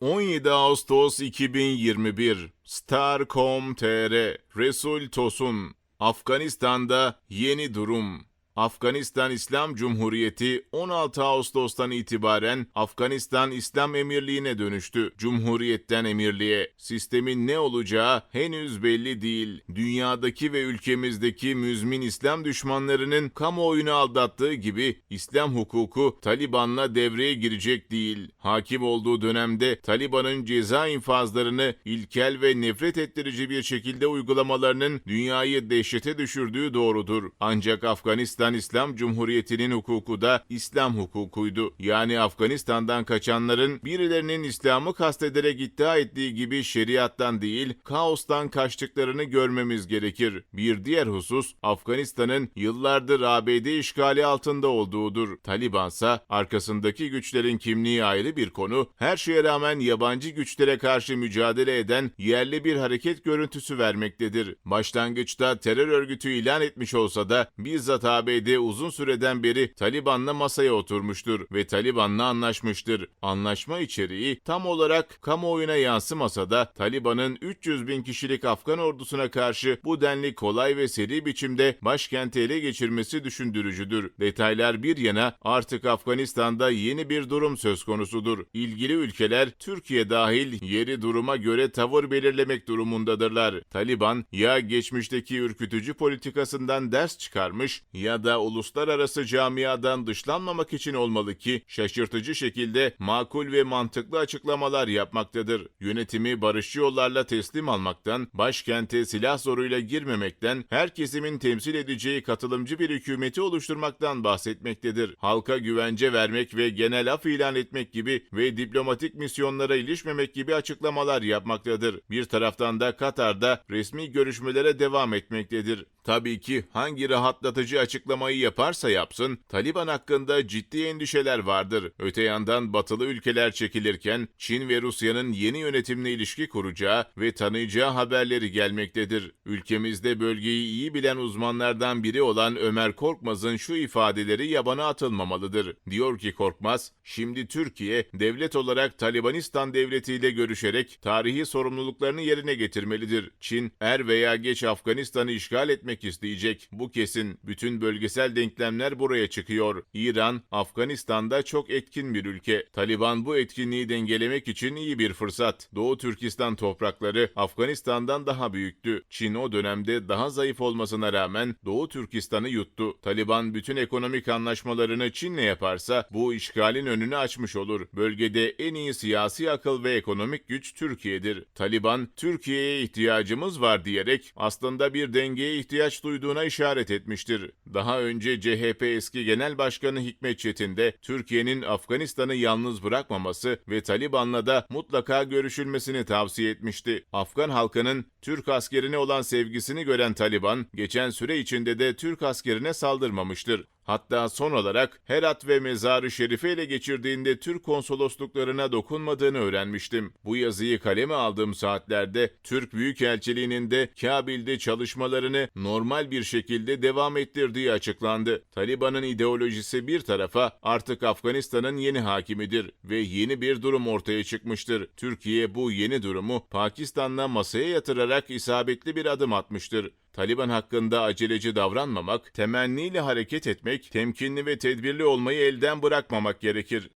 17 Ağustos 2021 Star.com.tr Resul Tosun. Afganistan'da yeni durum Afganistan İslam Cumhuriyeti 16 Ağustos'tan itibaren Afganistan İslam Emirliği'ne dönüştü. Cumhuriyetten emirliğe. Sistemin ne olacağı henüz belli değil. Dünyadaki ve ülkemizdeki müzmin İslam düşmanlarının kamuoyunu aldattığı gibi İslam hukuku Taliban'la devreye girecek değil. Hakim olduğu dönemde Taliban'ın ceza infazlarını ilkel ve nefret ettirici bir şekilde uygulamalarının dünyayı dehşete düşürdüğü doğrudur. Ancak Afganistan İslam Cumhuriyeti'nin hukuku da İslam hukukuydu. Yani Afganistan'dan kaçanların birilerinin İslam'ı kastederek iddia ettiği gibi şeriattan değil, kaostan kaçtıklarını görmemiz gerekir. Bir diğer husus Afganistan'ın yıllardır ABD işgali altında olduğudur. Talibansa arkasındaki güçlerin kimliği ayrı bir konu, her şeye rağmen yabancı güçlere karşı mücadele eden yerli bir hareket görüntüsü vermektedir. Başlangıçta terör örgütü ilan etmiş olsa da bizzat ABD uzun süreden beri Taliban'la masaya oturmuştur ve Taliban'la anlaşmıştır. Anlaşma içeriği tam olarak kamuoyuna yansımasa da Taliban'ın 300 bin kişilik Afgan ordusuna karşı bu denli kolay ve seri biçimde başkenti ele geçirmesi düşündürücüdür. Detaylar bir yana artık Afganistan'da yeni bir durum söz konusudur. İlgili ülkeler Türkiye dahil yeri duruma göre tavır belirlemek durumundadırlar. Taliban ya geçmişteki ürkütücü politikasından ders çıkarmış ya da uluslararası camiadan dışlanmamak için olmalı ki şaşırtıcı şekilde makul ve mantıklı açıklamalar yapmaktadır. Yönetimi barışçı yollarla teslim almaktan, başkente silah zoruyla girmemekten, her kesimin temsil edeceği katılımcı bir hükümeti oluşturmaktan bahsetmektedir. Halka güvence vermek ve genel af ilan etmek gibi ve diplomatik misyonlara ilişmemek gibi açıklamalar yapmaktadır. Bir taraftan da Katar'da resmi görüşmelere devam etmektedir. Tabii ki hangi rahatlatıcı açıklamayı yaparsa yapsın, Taliban hakkında ciddi endişeler vardır. Öte yandan batılı ülkeler çekilirken Çin ve Rusya'nın yeni yönetimle ilişki kuracağı ve tanıyacağı haberleri gelmektedir. Ülkemizde bölgeyi iyi bilen uzmanlardan biri olan Ömer Korkmaz'ın şu ifadeleri yabana atılmamalıdır. Diyor ki Korkmaz, şimdi Türkiye devlet olarak Talibanistan devletiyle görüşerek tarihi sorumluluklarını yerine getirmelidir. Çin er veya geç Afganistan'ı işgal etmek isteyecek. Bu kesin. Bütün bölgesel denklemler buraya çıkıyor. İran, Afganistan'da çok etkin bir ülke. Taliban bu etkinliği dengelemek için iyi bir fırsat. Doğu Türkistan toprakları Afganistan'dan daha büyüktü. Çin o dönemde daha zayıf olmasına rağmen Doğu Türkistan'ı yuttu. Taliban bütün ekonomik anlaşmalarını Çin'le yaparsa bu işgalin önünü açmış olur. Bölgede en iyi siyasi akıl ve ekonomik güç Türkiye'dir. Taliban, Türkiye'ye ihtiyacımız var diyerek aslında bir dengeye ihtiyaç duyduğuna işaret etmiştir. Daha önce CHP eski genel başkanı Hikmet Çetin de Türkiye'nin Afganistan'ı yalnız bırakmaması ve Taliban'la da mutlaka görüşülmesini tavsiye etmişti. Afgan halkının Türk askerine olan sevgisini gören Taliban, geçen süre içinde de Türk askerine saldırmamıştır. Hatta son olarak Herat ve Mezar-ı Şerif'i ele geçirdiğinde Türk konsolosluklarına dokunmadığını öğrenmiştim. Bu yazıyı kaleme aldığım saatlerde Türk Büyükelçiliğinin de Kabil'de çalışmalarını normal bir şekilde devam ettirdiği açıklandı. Taliban'ın ideolojisi bir tarafa artık Afganistan'ın yeni hakimidir ve yeni bir durum ortaya çıkmıştır. Türkiye bu yeni durumu Pakistan'la masaya yatırarak isabetli bir adım atmıştır. Taliban hakkında aceleci davranmamak, temenniyle hareket etmek, temkinli ve tedbirli olmayı elden bırakmamak gerekir.